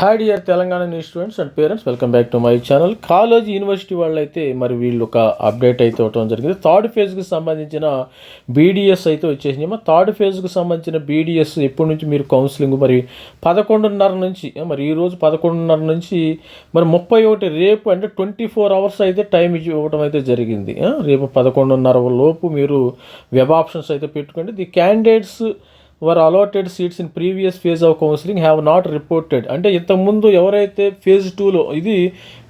Hi dear Telangana news students and parents welcome back to my channel college university వాళ్ళు అయితే మరి వీళ్ళు ఒక అప్డేట్ అయితే ఇవ్వటం జరిగింది. థర్డ్ ఫేజ్కి సంబంధించిన బీడిఎస్ అయితే వచ్చేసింది. మరి థర్డ్ ఫేజ్కి సంబంధించిన బీడిఎస్ ఎప్పటి నుంచి మీరు కౌన్సిలింగ్ మరి పదకొండున్నర నుంచి మరి ఈరోజు పదకొండున్నర నుంచి మరి ముప్పై ఒకటి రేపు అంటే ట్వంటీ ఫోర్ అవర్స్ అయితే టైం ఇచ్చి ఇవ్వడం అయితే జరిగింది. రేపు పదకొండున్నర లోపు మీరు వెబ్ ఆప్షన్స్ అయితే పెట్టుకోండి. The candidates were allotted seats in previous phase of counselling have not reported అంటే ఇంతకుముందు ఎవరైతే ఫేజ్ టూలో ఇది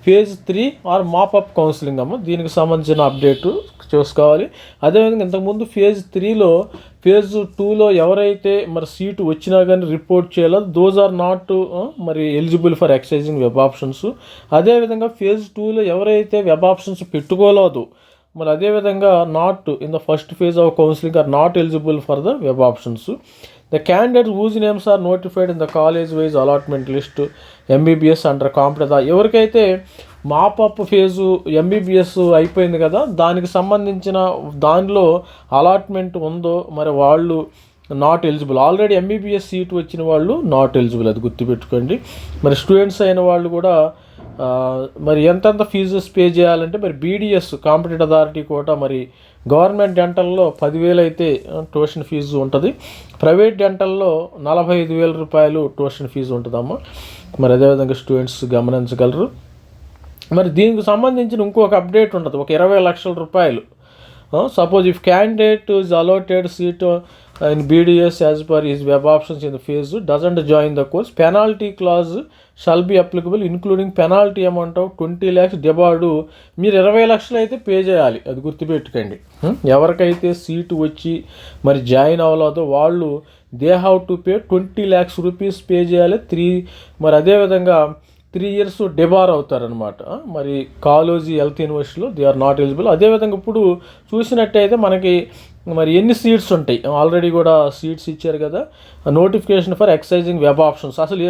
phase three or mop up counselling అమ్మ దీనికి సంబంధించిన అప్డేట్ చూసుకోవాలి. అదేవిధంగా ఇంతకుముందు ఫేజ్ త్రీలో ఫేజ్ టూలో ఎవరైతే మరి సీటు వచ్చినా కానీ రిపోర్ట్ చేయాలో దోస్ ఆర్ నాట్ మరి eligible for exercising web options అదేవిధంగా ఫేజ్ టూలో ఎవరైతే వెబ్ ఆప్షన్స్ పెట్టుకోలేదు మరి అదేవిధంగా not in the first phase of counselling are not eligible for the web options the candidate whose names are notified in the college wise allotment list MBBS under competent ఎవరికైతే mop up phase MBBS అయిపోయింది కదా దానికి సంబంధించిన దానిలో allotment ఉందో మరి వాళ్ళు not eligible already MBBS seat వచ్చిన వాళ్ళు నాట్ ఎలిజిబుల్ అది గుర్తుపెట్టుకోండి. మరి స్టూడెంట్స్ అయిన వాళ్ళు కూడా మరి ఎంతెంత ఫీజెస్ పే చేయాలంటే మరి బీడిఎస్ కాంపిటేటివ్ అథారిటీ కూడా మరి గవర్నమెంట్ డెంటల్లో పదివేలు అయితే ట్యూషన్ ఫీజు ఉంటుంది. ప్రైవేట్ డెంటల్లో నలభై ఐదు వేల రూపాయలు ట్యూషన్ ఫీజు ఉంటుందమ్మా. మరి అదేవిధంగా స్టూడెంట్స్ గమనించగలరు. మరి దీనికి సంబంధించిన ఇంకొక అప్డేట్ ఉంటుంది. ఒక ఇరవై లక్షల రూపాయలు. Suppose if candidate is allotted seat in BDS as per is web options in the phase doesn't join the course penalty clause shall be applicable including penalty amount of twenty lakhs debarred మీరు ఇరవై లక్షలు అయితే pay చేయాలి. అది గుర్తుపెట్టుకోండి. ఎవరికైతే seat వచ్చి మరి జాయిన్ అవ్వలేదో వాళ్ళు they have to pay twenty lakhs rupees pay చేయాలి. త్రీ మరి అదేవిధంగా త్రీ ఇయర్స్ డిబార్ అవుతారనమాట మరి కాలేజీ హెల్త్ యూనివర్సిటీలో దే ఆర్ నాట్ ఎలిజిబుల్. అదేవిధంగా ఇప్పుడు చూసినట్టయితే మనకి మరి ఎన్ని సీట్స్ ఉంటాయి? ఆల్రెడీ కూడా సీట్స్ ఇచ్చారు కదా. Notification for exercising web options. అసలు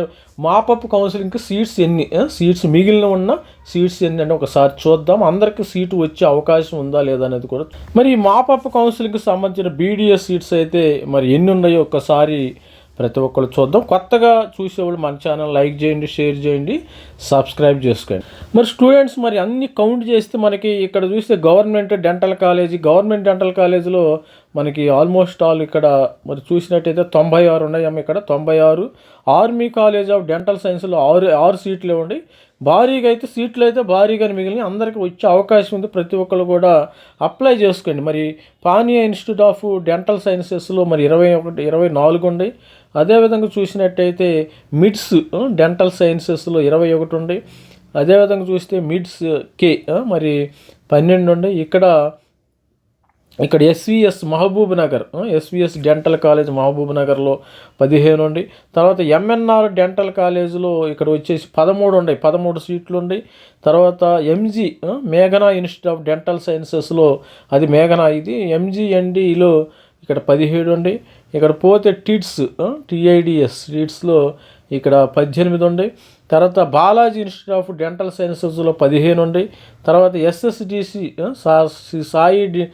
మాపప్ కౌన్సిలింగ్కి సీట్స్ ఎన్ని? సీట్స్ మిగిలిన ఉన్న సీట్స్ ఎన్ని అంటే ఒకసారి చూద్దాం. అందరికీ సీటు వచ్చే అవకాశం ఉందా లేదా అనేది కూడా. మరి మాపప్ కౌన్సిలింగ్కి సంబంధించిన బీడిఎస్ సీట్స్ అయితే మరి ఎన్ని ఉన్నాయో ఒక్కసారి ప్రతి ఒక్కరు చూద్దాం. కొత్తగా చూసేవాళ్ళు మన ఛానల్ లైక్ చేయండి షేర్ చేయండి సబ్స్క్రైబ్ చేసుకోండి. మరి స్టూడెంట్స్ మరి అన్ని కౌంట్ చేస్తే మనకి ఇక్కడ చూస్తే government dental college government dental కాలేజీలో మనకి ఆల్మోస్ట్ ఆల్ ఇక్కడ మరి చూసినట్టయితే తొంభై ఆరు ఉన్నాయమ్మ ఇక్కడ తొంభై ఆరు. ఆర్మీ కాలేజ్ ఆఫ్ డెంటల్ సైన్స్లో ఆరు ఆరు సీట్లు ఉండి భారీగా అయితే సీట్లు అయితే భారీగా మిగిలిన అందరికీ వచ్చే అవకాశం ఉంది. ప్రతి ఒక్కరు కూడా అప్లై చేసుకోండి. మరి పానీయ ఇన్స్టిట్యూట్ ఆఫ్ డెంటల్ సైన్సెస్లో మరి ఇరవై ఒకటి ఇరవై నాలుగు ఉన్నాయి. అదేవిధంగా చూసినట్టయితే మిడ్స్ డెంటల్ సైన్సెస్లో ఇరవై ఒకటి ఉంది. అదేవిధంగా చూస్తే మిడ్స్ కే మరి పన్నెండు ఉన్నాయి. ఇక్కడ ఇక్కడ S V S Mahabubnagar S V S dental college Mahabub నగర్లో పదిహేను ఉండి తర్వాత ఎంఎన్ఆర్ డెంటల్ కాలేజీలో ఇక్కడ వచ్చేసి పదమూడు ఉన్నాయి పదమూడు సీట్లు ఉన్నాయి తర్వాత ఎంజీ మేఘనా ఇన్స్టిట్యూట్ ఆఫ్ డెంటల్ సైన్సెస్లో అది మేఘనా ఇది ఎంజీఎన్డిలో ఇక్కడ పదిహేడు ఉండి ఇక్కడ పోతే టిడ్స్ టిఐడిఎస్ టిడ్స్లో ఇక్కడ పద్దెనిమిది ఉండి తర్వాత బాలాజీ ఇన్స్టిట్యూట్ ఆఫ్ డెంటల్ సైన్సెస్లో పదిహేను ఉండి తర్వాత ఎస్ఎస్డిసి సాయి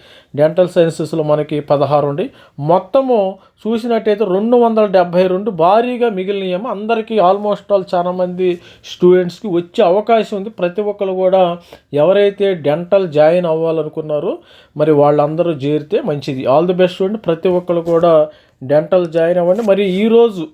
డెంటల్ సైన్సెస్లో మనకి పదహారు ఉండి మొత్తము చూసినట్టయితే రెండు వందల డెబ్భై రెండు భారీగా మిగిలినయేమో అందరికీ ఆల్మోస్ట్ ఆల్ చాలా మంది స్టూడెంట్స్కి వచ్చే అవకాశం ఉంది. ప్రతి ఒక్కరు కూడా ఎవరైతే డెంటల్ జాయిన్ అవ్వాలనుకున్నారో మరి వాళ్ళందరూ చేరితే మంచిది. ఆల్ ది బెస్ట్ ఉండి ప్రతి ఒక్కరు కూడా డెంటల్ జాయిన్ అవ్వండి. మరి ఈరోజు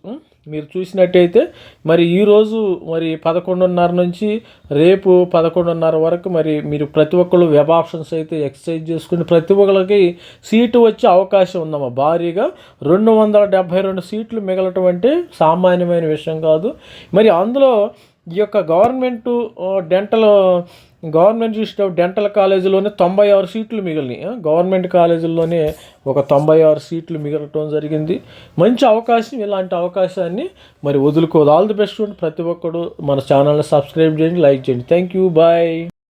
మీరు చూసినట్టయితే మరి ఈరోజు మరి పదకొండున్నర నుంచి రేపు పదకొండున్నర వరకు మరి మీరు ప్రతి ఒక్కళ్ళు వెబ్ ఆప్షన్స్ అయితే ఎక్సర్సైజ్ చేసుకుని ప్రతి ఒక్కరికి సీటు వచ్చే అవకాశం ఉందమ్మా. భారీగా రెండు వందల డెబ్భై రెండు సీట్లు మిగలటం అంటే సామాన్యమైన విషయం కాదు. మరి అందులో ఈ యొక్క government dental government institute of dental కాలేజీలోనే తొంభై ఆరు సీట్లు మిగిలినాయి. గవర్నమెంట్ కాలేజీల్లోనే ఒక తొంభై ఆరు సీట్లు మిగలటం జరిగింది. మంచి అవకాశం ఇలాంటి అవకాశాన్ని మరి వదులుకోదు ఆల్ ది బెస్ట్ ప్రతి ఒక్కడు మన ఛానల్ని సబ్స్క్రైబ్ చేయండి లైక్ చేయండి. Thank you bye